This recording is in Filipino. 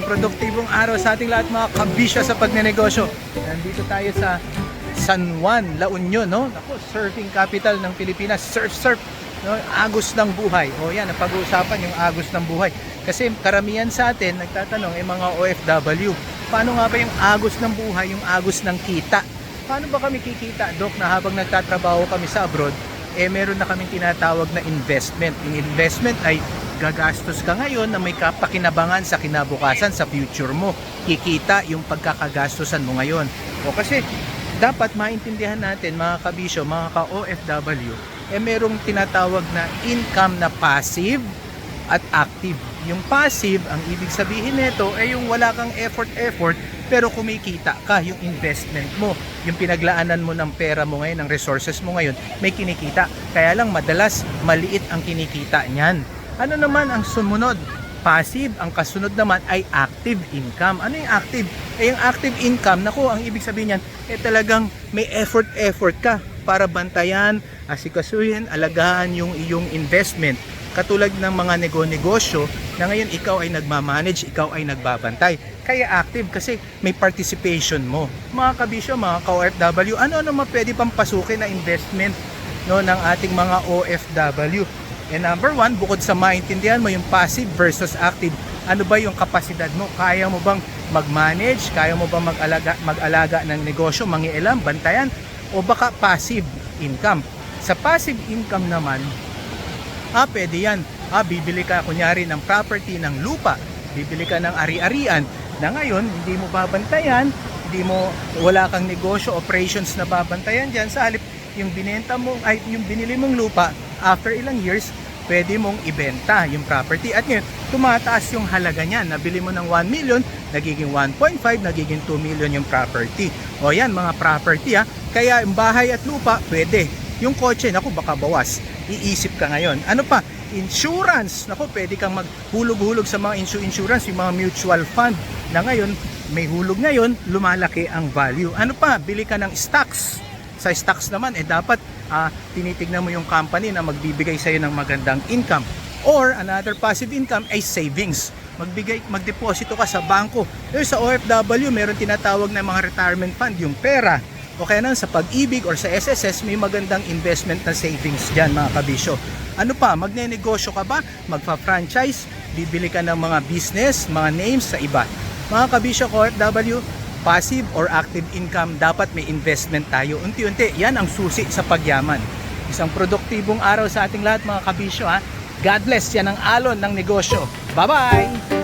produktibong araw sa ating lahat mga kabisya sa pagnenegosyo. Nandito tayo sa San Juan, La Union, no? Ako, surfing capital ng Pilipinas. Surf, surf. No? Agos ng buhay. O yan, ang pag-uusapan yung agos ng buhay. Kasi karamihan sa atin, nagtatanong, eh mga OFW, paano nga ba yung agos ng buhay, yung agos ng kita? Paano ba kami kikita, Dok, na habang nagtatrabaho kami sa abroad, eh meron na kaming tinatawag na investment. Yung investment ay gagastos ka ngayon na may kapakinabangan sa kinabukasan sa future mo. Kikita yung pagkakagastosan mo ngayon. O kasi dapat maintindihan natin mga kabisyo, mga ka-OFW, eh merong tinatawag na income na passive at active. Yung passive, ang ibig sabihin nito ay yung wala kang effort-effort pero kumikita ka, yung investment mo, yung pinaglaanan mo ng pera mo ngayon, ng resources mo ngayon, may kinikita. Kaya lang madalas maliit ang kinikita niyan. Ano naman ang sumunod? Passive, ang kasunod naman ay active income. Ano yung active? Eh yung active income, naku, ang ibig sabihin niyan, eh talagang may effort-effort ka para bantayan, asikasuhin, alagaan yung iyong investment. Katulad ng mga nego-negosyo na ngayon ikaw ay nagmamanage, ikaw ay nagbabantay. Kaya active kasi may participation mo. Mga kabisyo, mga ka-OFW, ano-ano mga pwede pang pasukin na investment no, ng ating mga OFW? And number one, bukod sa maintindihan mo yung passive versus active, ano ba yung kapasidad mo? Kaya mo bang mag-manage? Kaya mo bang mag-alaga, mag-alaga ng negosyo, mangialam, bantayan? O baka passive income? Sa passive income naman, ah, pwede yan. Ah, bibili ka kunyari ng property, ng lupa. Bibili ka ng ari-arian na ngayon, hindi mo babantayan, hindi mo, wala kang negosyo, operations na babantayan dyan. Sa halip, yung binenta mo, ay yung binili mong lupa, after ilang years, pwede mong ibenta yung property. At ngayon, tumataas yung halaga niya. Nabili mo ng 1 million, nagiging 1.5, nagiging 2 million yung property. O yan, mga property ha. Kaya yung bahay at lupa, pwede. Yung kotse, naku, baka bawas. Iisip ka ngayon. Ano pa? Insurance. Naku, pwede kang maghulog-hulog sa mga insu- insurance, yung mga mutual fund na ngayon, may hulog ngayon, lumalaki ang value. Ano pa? Bili ka ng stocks sa stocks naman eh dapat ah, tinitignan mo yung company na magbibigay sa ng magandang income. Or another passive income ay savings. Magbigay magdeposito ka sa bangko. Eh, sa OFW meron tinatawag na mga retirement fund yung pera. O kaya nang sa pag-ibig or sa SSS may magandang investment na savings dyan mga kabisyo. Ano pa magnenegosyo ka ba? Magpa-franchise bibili ka ng mga business mga names sa iba. Mga kabisyo ko OFW passive or active income, dapat may investment tayo. Unti-unti, yan ang susi sa pagyaman. Isang produktibong araw sa ating lahat mga kabisyo ha. God bless, yan ang alon ng negosyo. Bye-bye!